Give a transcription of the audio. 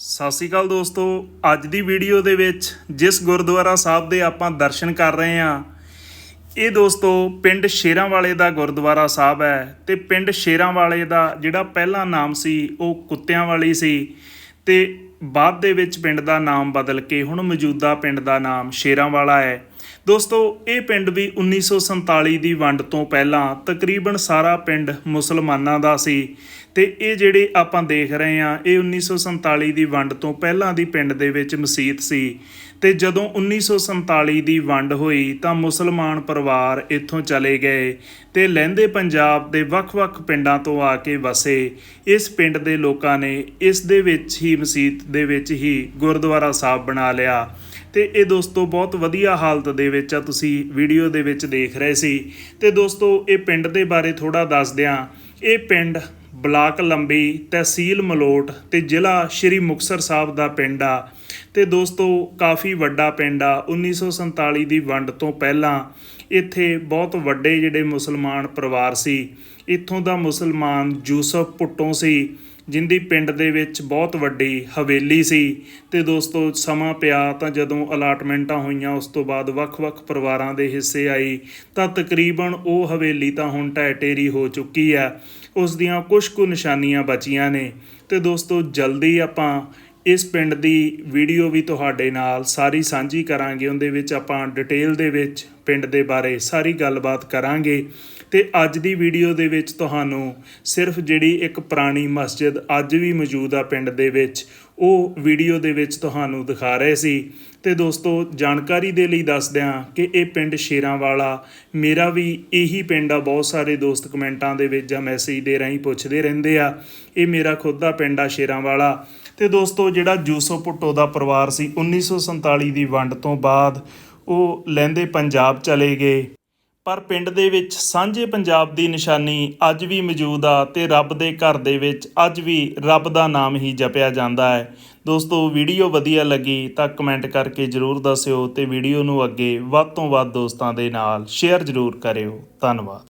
ਸਤਿ ਸ਼੍ਰੀ ਅਕਾਲ ਦੋਸਤੋ, ਅੱਜ ਦੀ ਵੀਡੀਓ ਦੇ ਵਿੱਚ ਜਿਸ ਗੁਰਦੁਆਰਾ ਸਾਹਿਬ ਦੇ ਆਪਾਂ ਦਰਸ਼ਨ ਕਰ ਰਹੇ ਹਾਂ, ਇਹ ਦੋਸਤੋ ਪਿੰਡ ਸ਼ੇਰਾਂ ਵਾਲੇ ਦਾ ਗੁਰਦੁਆਰਾ ਸਾਹਿਬ ਹੈ ਤੇ ਪਿੰਡ ਸ਼ੇਰਾਂ ਵਾਲੇ ਦਾ ਜਿਹੜਾ ਪਹਿਲਾ ਨਾਮ ਸੀ, ਉਹ ਕੁੱਤਿਆਂ ਵਾਲੀ ਸੀ ਤੇ ਬਾਅਦ ਦੇ ਵਿੱਚ ਪਿੰਡ ਦਾ ਨਾਮ ਬਦਲ ਕੇ ਹੁਣ ਮੌਜੂਦਾ ਪਿੰਡ ਦਾ ਨਾਮ ਸ਼ੇਰਾਂਵਾਲਾ ਹੈ। ਦੋਸਤੋ, ਇਹ ਪਿੰਡ ਵੀ 1947 ਦੀ ਵੰਡ ਤੋਂ ਪਹਿਲਾਂ ਤਕਰੀਬਨ ਸਾਰਾ ਪਿੰਡ ਮੁਸਲਮਾਨਾਂ ਦਾ ਸੀ ਤੇ ਇਹ ਜਿਹੜੇ ਆਪਾਂ ਦੇਖ ਰਹੇ ਹਾਂ, ਇਹ 1947 ਦੀ ਵੰਡ ਤੋਂ ਪਹਿਲਾਂ ਦੀ ਪਿੰਡ ਦੇ ਵਿੱਚ ਮਸਜਿਦ ਸੀ। ਤੇ ਜਦੋਂ 1947 ਦੀ ਵੰਡ ਹੋਈ ਤਾਂ ਮੁਸਲਮਾਨ ਪਰਿਵਾਰ ਇੱਥੋਂ ਚਲੇ ਗਏ ਤੇ ਲਹਿੰਦੇ ਪੰਜਾਬ ਦੇ ਵੱਖ-ਵੱਖ ਪਿੰਡਾਂ ਤੋਂ ਆ ਕੇ ਵਸੇ। ਇਸ ਪਿੰਡ ਦੇ ਲੋਕਾਂ ਨੇ ਇਸ ਦੇ ਵਿੱਚ ਹੀ ਮਸਜਿਦ ਦੇ ਵਿੱਚ ਹੀ ਗੁਰਦੁਆਰਾ ਸਾਹਿਬ ਬਣਾ ਲਿਆ। ਤੇ ਇਹ ਦੋਸਤੋ ਬਹੁਤ ਵਧੀਆ ਹਾਲਤ ਦੇ ਵਿੱਚ ਆ, ਤੁਸੀਂ ਵੀਡੀਓ ਦੇ ਵਿੱਚ ਦੇਖ ਰਹੇ ਸੀ। ਤੇ ਦੋਸਤੋ, ਇਹ ਪਿੰਡ ਦੇ ਬਾਰੇ ਥੋੜਾ ਦੱਸ ਦਿਆਂ ਇਹ ਪਿੰਡ ਬਲਾਕ ਲੰਬੀ ਤਹਿਸੀਲ ਮਲੋਟ ਤੇ ਜ਼ਿਲ੍ਹਾ ਸ਼੍ਰੀ ਮੁਕਤਸਰ ਸਾਹਿਬ ਦਾ ਪਿੰਡ ਆ। ਤੇ ਦੋਸਤੋ, ਕਾਫੀ ਵੱਡਾ ਪਿੰਡ ਆ। 1947 ਦੀ ਵੰਡ ਤੋਂ ਪਹਿਲਾਂ ਇੱਥੇ ਬਹੁਤ ਵੱਡੇ ਜਿਹੜੇ ਮੁਸਲਮਾਨ ਪਰਿਵਾਰ ਸੀ। ਇੱਥੋਂ ਦਾ ਮੁਸਲਮਾਨ ਯੂਸਫ ਪੁੱਟੋਂ ਸੀ। ਜਿੰਦੀ ਪਿੰਡ ਦੇ ਵਿੱਚ ਬਹੁਤ ਵੱਡੀ ਹਵੇਲੀ ਸੀ ਤੇ ਦੋਸਤੋ ਸਮਾਂ ਪਿਆ ਤਾਂ ਜਦੋਂ ਅਲਾਟਮੈਂਟਾਂ ਹੋਈਆਂ, ਉਸ ਤੋਂ ਬਾਅਦ ਵੱਖ-ਵੱਖ ਪਰਿਵਾਰਾਂ ਦੇ ਹਿੱਸੇ ਆਈ, ਤਾਂ ਤਕਰੀਬਨ ਉਹ ਹਵੇਲੀ ਤਾਂ ਹੁਣ ਢਹਿ ਢੇਰੀ ਹੋ ਚੁੱਕੀ ਆ। ਉਸ ਦੀਆਂ ਕੁਝ ਕੁ ਨਿਸ਼ਾਨੀਆਂ ਬਚੀਆਂ ਨੇ। ਤੇ ਦੋਸਤੋ ਜਲਦੀ ਆਪਾਂ ਇਸ ਪਿੰਡ ਦੀ ਵੀਡੀਓ ਵੀ ਤੁਹਾਡੇ ਨਾਲ ਸਾਰੀ ਸਾਂਝੀ ਕਰਾਂਗੇ। ਉਹਦੇ ਵਿੱਚ ਆਪਾਂ ਡਿਟੇਲ ਦੇ ਵਿੱਚ ਪਿੰਡ ਦੇ ਬਾਰੇ ਸਾਰੀ ਗੱਲਬਾਤ ਕਰਾਂਗੇ ਤੇ ਅੱਜ ਦੀ ਵੀਡੀਓ ਦੇ ਵਿੱਚ ਤੁਹਾਨੂੰ ਸਿਰਫ ਜਿਹੜੀ ਇੱਕ ਪੁਰਾਣੀ ਮਸਜਿਦ ਅੱਜ ਵੀ ਮੌਜੂਦ ਆ ਪਿੰਡ ਦੇ ਵਿੱਚ, ਉਹ ਵੀਡੀਓ ਦੇ ਵਿੱਚ ਤੁਹਾਨੂੰ ਦਿਖਾ ਰਹੇ ਸੀ। ਤੇ ਦੋਸਤੋ, ਜਾਣਕਾਰੀ ਦੇ ਲਈ ਦੱਸ ਦਿਆਂ ਕਿ ਇਹ ਪਿੰਡ ਸ਼ੇਰਾਂਵਾਲਾ, ਮੇਰਾ ਵੀ ਇਹੀ ਪਿੰਡ ਆ, ਬਹੁਤ ਸਾਰੇ ਦੋਸਤ ਕਮੈਂਟਾਂ ਦੇ ਵਿੱਚ ਜਾਂ ਮੈਸੇਜ ਦੇ ਰਾਹੀਂ ਪੁੱਛਦੇ ਰਹਿੰਦੇ ਆ, ਇਹ ਮੇਰਾ ਖੁਦ ਦਾ ਪਿੰਡ ਆ ਸ਼ੇਰਾਂਵਾਲਾ। ਤੇ ਦੋਸਤੋ, ਜਿਹੜਾ ਜੂਸੋ ਪੁੱਟੋ ਦਾ ਪਰਿਵਾਰ ਸੀ 1947 ਦੀ ਵੰਡ ਤੋਂ ਬਾਅਦ ਉਹ ਲਹਿੰਦੇ ਪੰਜਾਬ ਚਲੇ ਗਏ। ਪਰ ਪਿੰਡ ਦੇ ਵਿੱਚ ਸਾਂਝੇ ਪੰਜਾਬ ਦੀ ਨਿਸ਼ਾਨੀ ਅੱਜ ਵੀ ਮੌਜੂਦ ਆ ਤੇ ਰੱਬ ਦੇ ਘਰ ਦੇ ਵਿੱਚ ਅੱਜ ਵੀ ਰੱਬ ਦਾ ਨਾਮ ਹੀ ਜਪਿਆ ਜਾਂਦਾ ਹੈ। ਦੋਸਤੋ, ਵੀਡੀਓ ਵਧੀਆ ਲੱਗੀ ਤਾਂ ਕਮੈਂਟ ਕਰਕੇ ਜਰੂਰ ਦੱਸਿਓ ਤੇ ਵੀਡੀਓ ਨੂੰ ਅੱਗੇ ਵੱਧ ਤੋਂ ਵੱਧ ਦੋਸਤਾਂ ਦੇ ਨਾਲ ਸ਼ੇਅਰ ਜਰੂਰ ਕਰਿਓ। ਧੰਨਵਾਦ।